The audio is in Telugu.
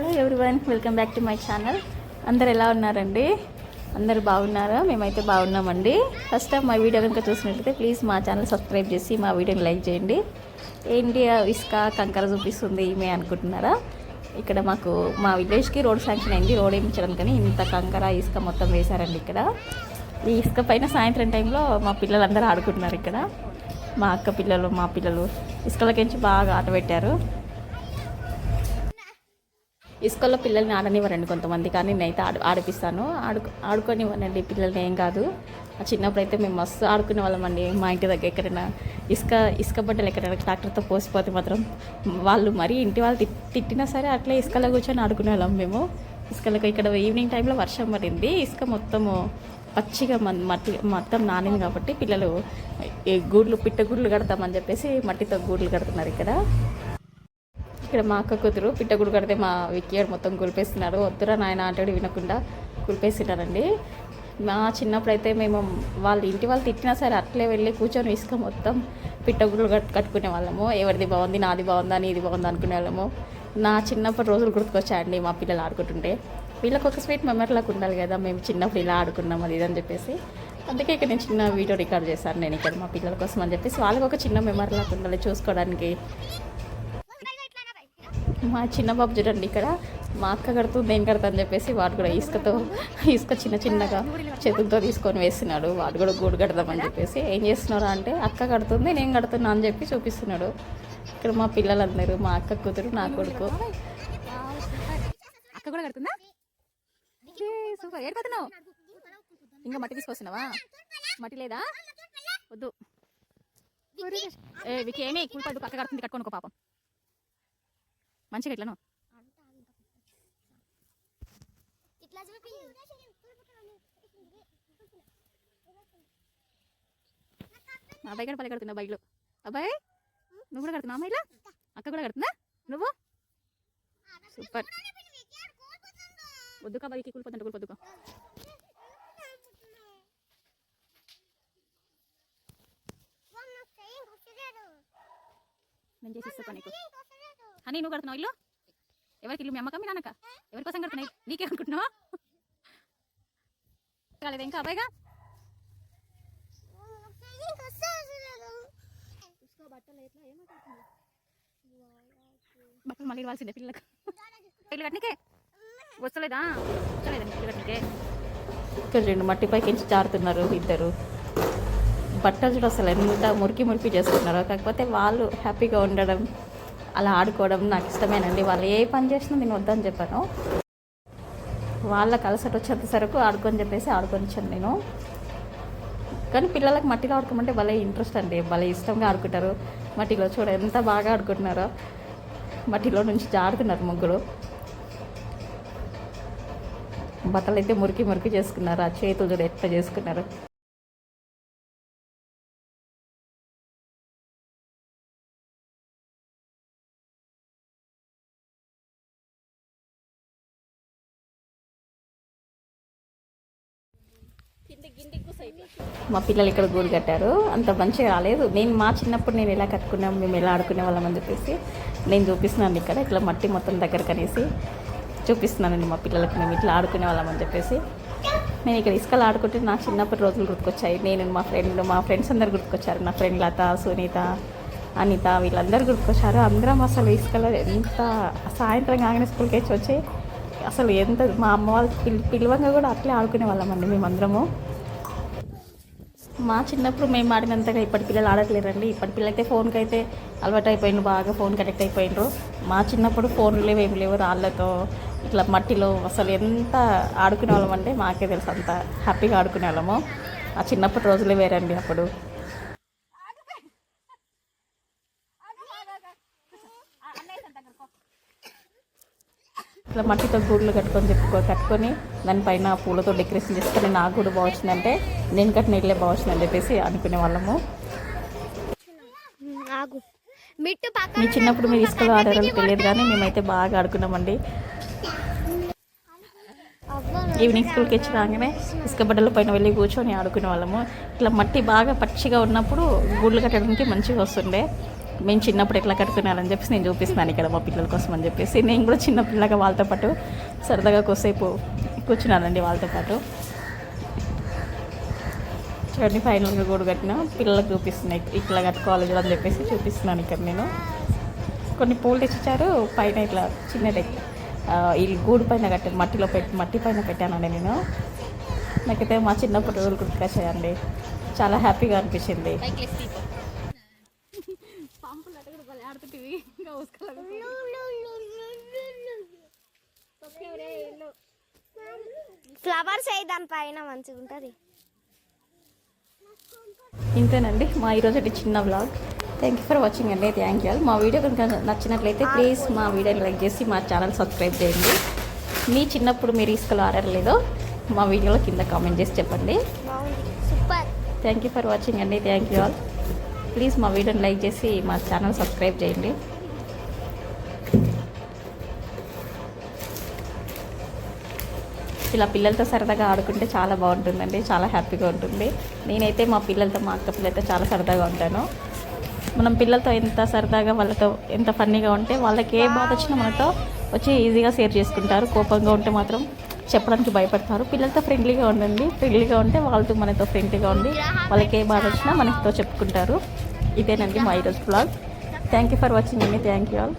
Hello everyone welcome back to my channel అందరు ఎలా ఉన్నారండి? అందరు బాగున్నారా? మేమైతే బాగున్నామండి. ఫస్ట్ మా వీడియో కనుక చూసినట్లయితే ప్లీజ్ మా ఛానల్ సబ్స్క్రైబ్ చేసి మా వీడియోని లైక్ చేయండి. ఏంటి ఇసుక కంకర చూపిస్తుంది ఈమె అనుకుంటున్నారా? ఇక్కడ మాకు మా విలేజ్కి రోడ్ శాంక్షన్ అయింది. రోడ్ వేయించడం కానీ ఇంత కంకర ఇసుక మొత్తం వేశారండి ఇక్కడ. ఈ ఇసుక పైన సాయంత్రం టైంలో మా పిల్లలందరూ ఆడుకుంటున్నారు ఇక్కడ. మా అక్క పిల్లలు మా పిల్లలు ఇసుకలకించి బాగా ఆట పెట్టారు. ఇసుకల్లో పిల్లల్ని ఆడనివ్వరండి కొంతమంది కానీ నేనైతే ఆడు ఆడిపిస్తాను. ఆడు ఆడుకోనివ్వనండి పిల్లల్ని ఏం కాదు. ఆ చిన్నప్పుడు అయితే మేము మస్తు ఆడుకునే వాళ్ళమండి మా ఇంటి దగ్గర ఎక్కడైనా ఇసుక ఇసుక బట్టలు ఎక్కడైనా ట్రాక్టర్తో పోసిపోతే మాత్రం వాళ్ళు మరీ ఇంటి వాళ్ళు తిట్టినా సరే అట్లే ఇసుకలో కూర్చొని ఆడుకునే వాళ్ళం మేము. ఇసుకలకు ఇక్కడ ఈవినింగ్ టైంలో వర్షం పడింది. ఇసుక మొత్తము పచ్చిగా మట్టి మొత్తం నానింది కాబట్టి పిల్లలు గూడ్లు పిట్ట గూడ్లు కడతామని చెప్పేసి మట్టితో గూడ్లు కడుతున్నారు ఇక్కడ. ఇక్కడ మా అక్క కూతురు పిట్టగుడు కడితే మా విక్కీగాడు మొత్తం కులిపేస్తున్నాడు వద్దురా నాయన అంటాడు వినకుండా కులిపేస్తున్నారండి మా చిన్నప్పుడు అయితే మేము వాళ్ళ ఇంటి వాళ్ళు తిట్టినా సరే అట్లే వెళ్ళి కూర్చొని ఇసుక మొత్తం పిట్టగుడ్లు కట్ కట్టుకునే వాళ్ళము. ఎవరిది బాగుంది నాది బాగుందా నీది బాగుందా అనుకునే వాళ్ళము. నా చిన్నప్పటి రోజులు గుర్తుకొచ్చాయండి మా పిల్లలు ఆడుకుంటుంటే. వీళ్ళకి ఒక స్వీట్ మెమరీ లాగా ఉండాలి కదా మేము చిన్నప్పుడు ఇలా ఆడుకున్నాం అది ఇదని అని చెప్పేసి. అందుకే ఇక్కడ నేను చిన్న వీడియో రికార్డ్ చేశాను నేను ఇక్కడ మా పిల్లల కోసం అని చెప్పేసి వాళ్ళకి ఒక చిన్న మెమరీ లాగా ఉండాలి చూసుకోవడానికి. మా చిన్న బాబు చూడండి ఇక్కడ. మా అక్క కడుతుంది నేను కడతా అని చెప్పేసి వాడు కూడా ఇసుకతో ఇసుక చిన్న చిన్నగా చేతులతో తీసుకొని వేస్తున్నాడు. వాడు కూడా గూడు కడదామని చెప్పేసి. ఏం చేస్తున్నారా అంటే అక్క కడుతుంది నేను కడుతున్నా అని చెప్పి చూపిస్తున్నాడు. ఇక్కడ మా పిల్లలందరూ మా అక్క కూతురు నా కొడుకు. అక్క కూడా కడుతుందా? సూపర్. ఏడుకోతున్నావు ఇంకా మట్టి తీసుకొస్తున్నావా? మట్టి లేదా? వద్దు. ఏ వికి ఏమి? కూలిపడ్డు అక్క కడుతుంది కట్టుకోనుకో పాపం. మంచిగా ఇట్లను మా అబ్బాయి కూడా పల్లె కడుతున్నా బైక్లో? అబ్బాయి నువ్వు కూడా కడుతున్నావు అమ్మాయిలా? అక్క కూడా కడుతుందా? నువ్వు? సూపర్. వద్దుకా బాయికి కూలిపోతుంటే కూలిపోద్దుకో నేను చేసి ఇస్తా నీకు హనీ నువ్వు కడుతున్నావు ఇల్లు? ఎవరికి ఇల్లు? మీ అమ్మక మీ నాన్నక? ఎవరి కోసం కడుతున్నాయి? నీకే అనుకుంటున్నావా? కాలేదు ఇంకా అబ్బాయిగా? బట్టలు మళ్ళీ ఇవ్వాల్సిందే పిల్లలకు. ఇల్లు కట్టనికే వస్తలేదా? వస్తలేదండి ఇల్లు కట్టనికే ఇక్కడ రెండు మట్టి పైకి జారుతున్నారు ఇద్దరు. బట్టలు చూడ అసలు ఎంత మురికి మురికి చేస్తున్నారు కాకపోతే వాళ్ళు హ్యాపీగా ఉండడం అలా ఆడుకోవడం నాకు ఇష్టమేనండి. వాళ్ళు ఏ పని చేసినా నేను వద్దని చెప్పాను. వాళ్ళకి అలసట వచ్చేంత సరకు ఆడుకొని చెప్పేసి ఆడుకొనిచ్చాను నేను. కానీ పిల్లలకు మట్టిలో ఆడుకోమంటే భలే ఇంట్రెస్ట్ అండి. భలే ఇష్టంగా ఆడుకుంటారు. మట్టిలో చూడ ఎంత బాగా ఆడుకుంటున్నారో. మట్టిలో నుంచి జారుతున్నారు ముగ్గురు బట్టలు అయితే మురికి మురికి చేసుకున్నారు. ఆ చేతులు చూడ ఎట్లా చేసుకున్నారు. మా పిల్లలు ఇక్కడ గూడు కట్టారు. అంత మంచిగా రాలేదు. నేను మా చిన్నప్పుడు నేను ఎలా కట్టుకున్నాం మేము ఎలా ఆడుకునే వాళ్ళం అని చెప్పేసి నేను చూపిస్తున్నాను ఇక్కడ. ఇట్లా మట్టి మొత్తం దగ్గర కనేసి చూపిస్తున్నానండి మా పిల్లలకు. మేము ఇట్లా ఆడుకునే వాళ్ళం అని చెప్పేసి నేను ఇక్కడ ఇసుకలు ఆడుకుంటే నా చిన్నప్పటి రోజులు గుర్తుకొచ్చాయి. నేను మా ఫ్రెండ్ మా ఫ్రెండ్స్ అందరు గుర్తుకొచ్చారు. నా ఫ్రెండ్ లత సునీత అనిత వీళ్ళందరూ గుర్తుకొచ్చారు. అందరం అసలు ఇసుకలో ఎంత సాయంత్రం కాగానే స్కూల్కి వచ్చి వచ్చి అసలు ఎంత మా అమ్మ వాళ్ళు పిల్ పిలవంగా కూడా అట్లే ఆడుకునే వాళ్ళం అండి మేమందరము. మా చిన్నప్పుడు మేము ఆడినంతగా ఇప్పటి పిల్లలు ఆడట్లేరండి. ఇప్పటి పిల్లలైతే ఫోన్కి అయితే అలవాటు అయిపోయిండ్రు బాగా ఫోన్ కనెక్ట్ అయిపోయినరు మా చిన్నప్పుడు ఫోన్లు లేవు ఏం లేవు రాళ్ళతో ఇట్లా మట్టిలో అసలు ఎంత ఆడుకునే వాళ్ళం అంటే మాకే తెలుసు అంత హ్యాపీగా ఆడుకునే వాళ్ళము ఆ చిన్నప్పటి రోజులే వేరండి అప్పుడు. ఇట్లా మట్టితో గూడులు కట్టుకొని చెప్పుకో కట్టుకొని దానిపైన పూలతో డెకరేషన్ చేసుకొని నాకు కూడా బాగుందంటే నేను కట్టిన ఇల్లే బాగుందని చెప్పేసి అనుకునే వాళ్ళము. మీ చిన్నప్పుడు మీరు ఇసుకలో ఆడారో తెలియదు కానీ మేమైతే బాగా ఆడుకున్నామండి. ఈవినింగ్ స్కూల్కి వచ్చి రాగానే ఇసుక బడ్డల పైన వెళ్ళి కూర్చొని ఆడుకునే వాళ్ళము. ఇట్లా మట్టి బాగా పచ్చిగా ఉన్నప్పుడు గూళ్ళు కట్టడానికి మంచిగా వస్తుండే. మేము చిన్నప్పుడు ఎట్లా కట్టుకున్నారని చెప్పేసి నేను చూపిస్తున్నాను ఇక్కడ మా పిల్లల కోసం అని చెప్పేసి. నేను కూడా చిన్నపిల్లగా వాళ్ళతో పాటు సరదాగా కొద్దిసేపు కూర్చున్నానండి వాళ్ళతో పాటు. చూడండి ఫైనల్గా గూడు కట్టిన పిల్లలకు చూపిస్తున్నాయి ఇట్లా కట్టుకోవాలి కూడా అని చెప్పేసి చూపిస్తున్నాను ఇక్కడ నేను. కొన్ని పూలు తెచ్చిచ్చారు పైన ఇట్లా చిన్నది ఈ గూడు పైన కట్టాను మట్టిలో పెట్టి మట్టి పైన పెట్టానండి నేను. నాకైతే మా చిన్నప్పుడు రోజులు గుర్తుకొచ్చాయండి. చాలా హ్యాపీగా అనిపించింది. ఫ్లవర్స్ అయ్యి దానిపైన మంచిగా ఉంటుంది. ఇంతేనండి మా ఈరోజు చిన్న vlog thank you for watching అండి థ్యాంక్ యూ మా వీడియో కనుక నచ్చినట్లయితే ప్లీజ్ మా వీడియోని లైక్ చేసి మా ఛానల్ సబ్స్క్రైబ్ చేయండి. మీ చిన్నప్పుడు మీరు ఇసుకలు ఆడలేదో మా వీడియోలో కింద కామెంట్ చేసి చెప్పండి. బాగుంది. Super thank you for watching అండి థ్యాంక్ యూ ఆల్ ప్లీజ్ మా వీడియోని లైక్ చేసి మా ఛానల్ సబ్స్క్రైబ్ చేయండి. ఇలా పిల్లలతో సరదాగా ఆడుకుంటే చాలా బాగుంటుందండి చాలా హ్యాపీగా ఉంటుంది. నేనైతే మా పిల్లలతో మా అక్క పిల్లలతో చాలా సరదాగా ఉంటాను. మనం పిల్లలతో ఎంత సరదాగా వాళ్ళతో ఎంత ఫన్నీగా ఉంటే వాళ్ళకి ఏ బాధ వచ్చినా మనతో వచ్చి ఈజీగా షేర్ చేసుకుంటారు. కోపంగా ఉంటే మాత్రం చెప్పడానికి భయపడతారు. పిల్లలతో ఫ్రెండ్లీగా ఉండండి. ఫ్రెండ్లీగా ఉంటే వాళ్ళతో మనతో ఫ్రెండ్లీగా ఉండి వాళ్ళకి ఏ బాధ వచ్చినా మనతో చెప్పుకుంటారు. ఇదేనండి మా ఈరోజు blog thank you for watching అండి థ్యాంక్ యూ ఆల్